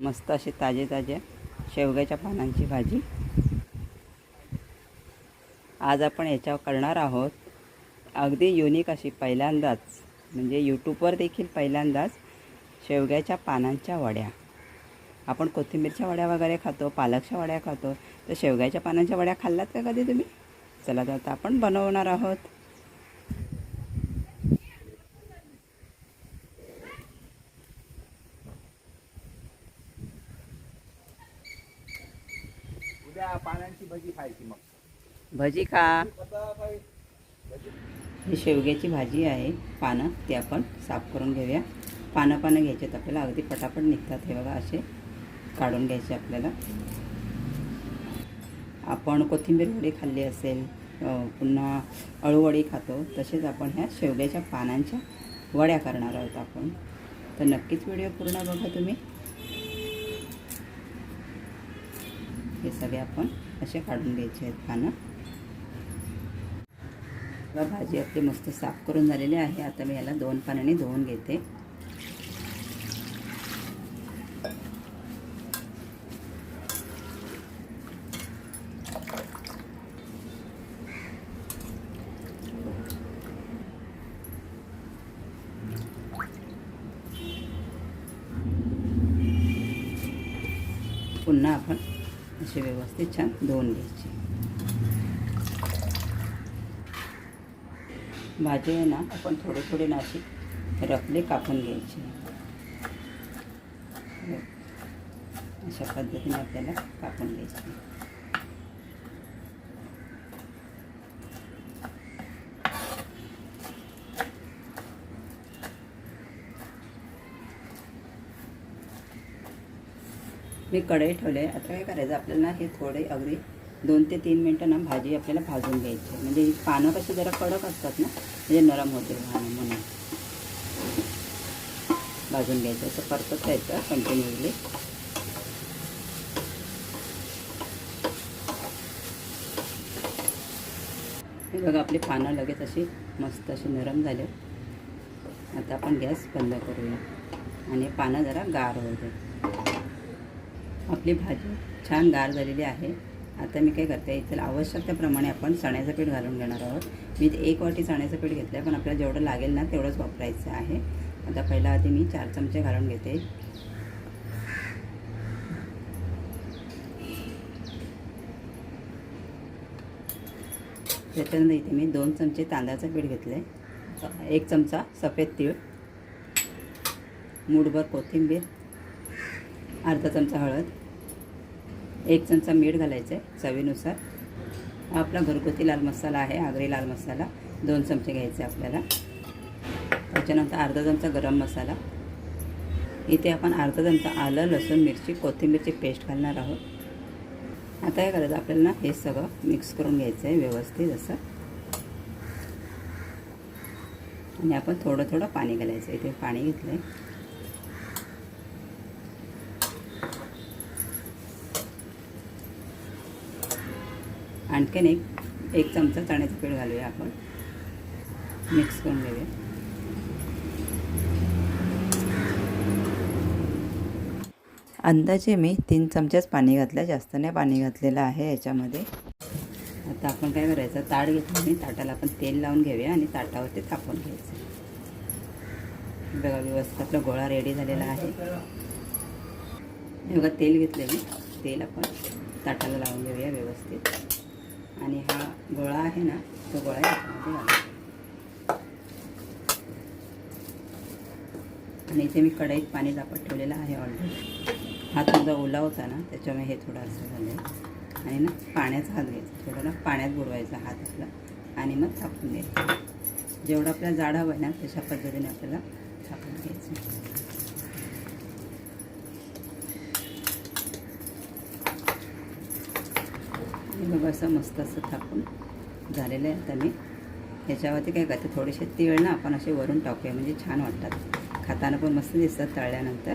मस्त असे ताजे ताजे शेवग्याच्या पानांची भाजी. आज आपण याच्यावर करणार आहोत अगदी युनिक अशी पहिल्यांदाच म्हणजे यूट्यूबवर देखील पहिल्यांदाच शेवग्याच्या पानांच्या वड्या. आपण कोथिंबीरच्या वड्या वगैरे खातो पालकच्या वड्या खातो तर शेवग्याच्या पानांच्या वड्या खाल्ल्यात का कधी तुम्ही? चला तर आता आपण बनवणार आहोत. पानांची भजी खायची मग. भजी खा. ही शेवग्याची भाजी आहे. पानं ती आपण साफ करून घेऊया. पानं पानं घ्यायचे आपल्याला. अगदी पटापट निघतात हे बघा असे. काढून घ्यायचे आपल्याला. आपण कोथिंबीर वडी खाल्ली असेल पुन्हा अळूवडी खातो तसेच आपण ह्या शेवग्याच्या पानांच्या वड्या करणार आहोत आपण. तर नक्कीच व्हिडिओ पूर्ण बघा तुम्ही. हे सगळे आपण असे काढून घ्यायचे आहेत पानं. बघा, भाजी आपली मस्त साफ करून झालेली आहे. आता मी याला दोन पाण्याने धुवून घेते. पुन्हा आपण असे व्यवस्थित छान धुवून घ्यायचे. भाजी आहे ना आपण थोडे थोडे नाशी रफले कापून घ्यायचे. अशा पद्धतीने आपल्याला कापून घ्यायचे. मी कढई ठेवले आता काय करायचं? आपल्याला हे थोडे अगदी दोन ते तीन मिनटं ना भाजी आपल्याला भाजून घ्यायची म्हणजे ही पानं कशी जरा कडक असतात ना म्हणजे नरम होते भाणं म्हणून. भाजून घ्यायचं. असं परतत राहायचं कंटिन्युअसली हे बघा आपली पानं लगेच अशी मस्त अशी नरम झाले आता आपण गॅस बंद करूया. आणि पानं जरा गार होते आपली भाजी छान गार झालेली आहे. आता मी काय करते इथे आवश्यकतेप्रमाणे आपण चण्याचं पीठ घालून घेणार आहोत. मी एक वाटी चण्याचं पीठ घेतलं आहे पण आपल्याला जेवढं लागेल ना तेवढंच वापरायचं आहे. आता पहिला आधी मी चार चमचे घालून घेते. त्याच्यानंतर इथे मी दोन चमचे तांदळाचं पीठ घेतलं आहे एक चमचा सफेद तीळ मूठभर कोथिंबीर अर्धा चमचा हळद एक चमचा मीठ घालायचं आहे चवीनुसार. आपला घरगुती लाल मसाला आहे आगरी लाल मसाला दोन चमचे घ्यायचे आपल्याला. त्याच्यानंतर अर्धा चमचा गरम मसाला. इथे आपण अर्धा चमचा आलं लसूण मिरची कोथिंबीरची पेस्ट घालणार आहोत. आता काय करायचं आपल्याला ना हे सगळं मिक्स करून घ्यायचं आहे व्यवस्थित असं. आणि आपण थोडं थोडं पाणी घालायचं इथे पाणी घेतलं आहे आणखीन एक एक चमचा चण्याचं पीठ घालूया आपण. मिक्स करून घेऊया. अंदाजे मी तीन चमचेच पाणी घातलं जास्त नाही पाणी घातलेलं आहे याच्यामध्ये. आता आपण काय करायचं ताट घेतलं मी ताटाला आपण तेल लावून घेऊया आणि ताटावरती तापून घ्यायचं. बघा व्यवस्थित आपला गोळा रेडी झालेला आहे. बघा तेल घेतलं मी. तेल आपण ताटाला लावून घेऊया व्यवस्थित. आणि हा गोळा आहे ना तो गोळा याच्यामध्ये घालू आणि इथे मी कढईत पाणी तापत ठेवलेलं आहे ऑलरेडी हा तुमचा ओला होता ना त्याच्यामुळे हे थोडं असं झालं आहे आणि ना पाण्याचा हात घ्यायचा थोडं ना पाण्यात बुडवायचा हात आपला. आणि मग थापून द्यायचा जेवढं आपल्याला जाड हवं आहे ना तशा पद्धतीने आपल्याला थापून घ्यायचं. हे बघा असं मस्त असं थापून झालेलं आहे आता मी. ह्याच्यावरती काय करते थोडेसे तीळ ना आपण असे वरून टाकूया म्हणजे छान वाटतात. खाताना पण मस्त दिसतात तळल्यानंतर.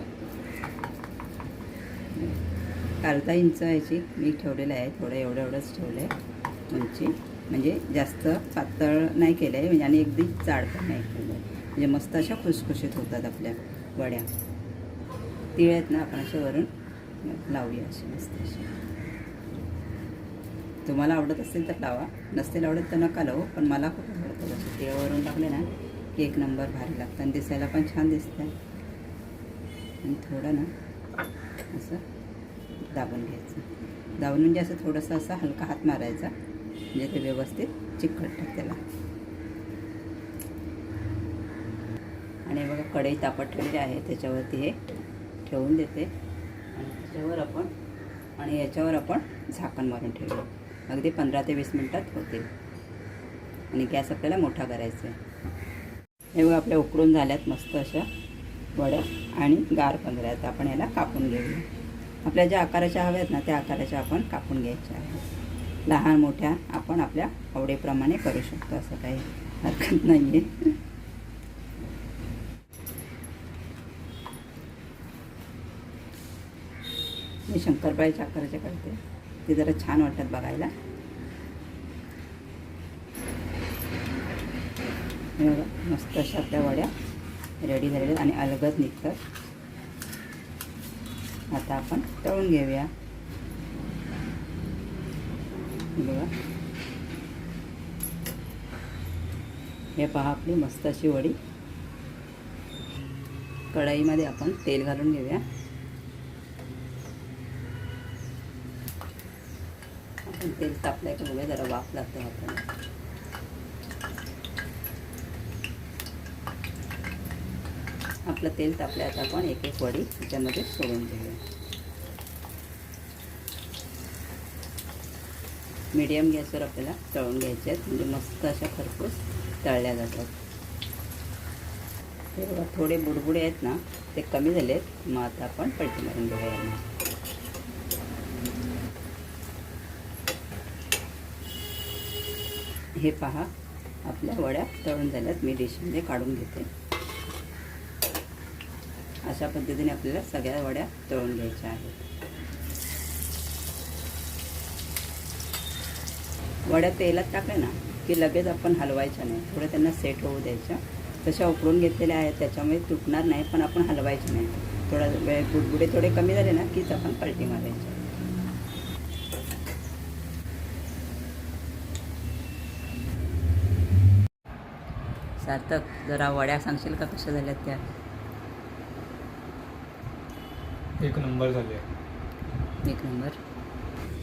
अर्धा इंच याची मी ठेवलेलं आहे थोडं एवढं एवढंच ठेवलं आहे. उंची. म्हणजे जास्त पातळ नाही केलं आहे म्हणजे आणि अगदी जाड पण नाही केलं आहे. म्हणजे मस्त अशा खुसखुशीत होतात आपल्या वड्या. तीळ आहेत ना आपण असे वरून लावूया असे मस्त असे. तुम्हाला आवडत असेल तर लावा. नसेल आवडत तर नका लावू पण मला खूप आवडतं असे तीळ वरून टाकले ना की एक नंबर भारी लागतं आणि दिसायला पण छान दिसतं आणि थोडं ना असं दाबून घ्यायचं. दाबून म्हणजे असं थोडंसं असं हलका हात मारायचा म्हणजे ते व्यवस्थित चिकटतात त्याला. आणि बघा कढई तापत ठेवली आहे त्याच्यावरती हे ठेवून देते. आणि त्याच्यावर आपण आणि याच्यावर आपण झाकण मारून ठेवू अगदी पंधरा ते वीस मिनटात होतील. आणि गॅस आपल्याला मोठा करायचा आहे. हे आपल्या उकडून झाल्यात मस्त अशा वड्या आणि गार पण झाल्या आपण याला कापून घेऊया. आपल्या ज्या आकाराच्या हव्या आहेत ना त्या आकाराच्या आपण कापून घ्यायच्या आहेत. लहान मोठ्या आपण आपल्या आवडीप्रमाणे करू शकतो असं काही हरकत नाही आहे मी शंकरपाळीच्या आकाराच्या करते ते जरा छान वाटतात बघायला. बघा मस्त अशा आपल्या वड्या रेडी झालेल्या आहेत आणि अलगद निघतात. आता आपण तळून घेऊया. बघा. हे पहा आपली मस्त अशी वडी. कढईमध्ये आपण तेल घालून घेऊया. तेल तापलंय का बघूया जरा वाफ लागतो हाताने आपलं तेल तापल्या आता आपण एक एक वडी त्याच्यामध्ये सोडून घेऊया मीडियम गॅसवर आपल्याला तळून घ्यायचे आहेत म्हणजे मस्त अशा खरपूस तळल्या जातात. हे बघा थोडे बुडबुडे आहेत ना ते कमी झाले आहेत मग आता आपण पलटी मारून घेऊया हे पहा. आपल्या वड्या तळून झाल्यात. मी डिशमध्ये काढून घेते. अशा पद्धतीने आपल्याला सगळ्या वड्या तळून घ्यायच्या आहेत. वड्या तेलात टाकल्या ना की लगेच आपण हलवायच्या नाही. थोडं त्यांना सेट होऊ द्यायच्या. तशा उकळून घेतलेल्या आहेत. त्याच्यामुळे तुटणार नाही पण आपण हलवायचे नाही. थोडा वेळ बुडबुडे थोडे कमी झाले ना कीच आपण पलटी मारायची सार्थक जरा वड्या सांगशील का कशा झाल्यात त्या? एक नंबर झाले. एक नंबर.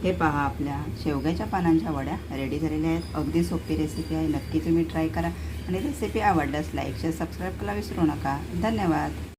हे पहा आपल्या शेवग्याच्या पानांच्या वड्या रेडी झालेल्या आहेत. अगदी सोपी रेसिपी आहे. नक्की तुम्ही ट्राय करा. आणि रेसिपी आवडल्यास लाईक शेअर सबस्क्राईब करायला विसरू नका. धन्यवाद.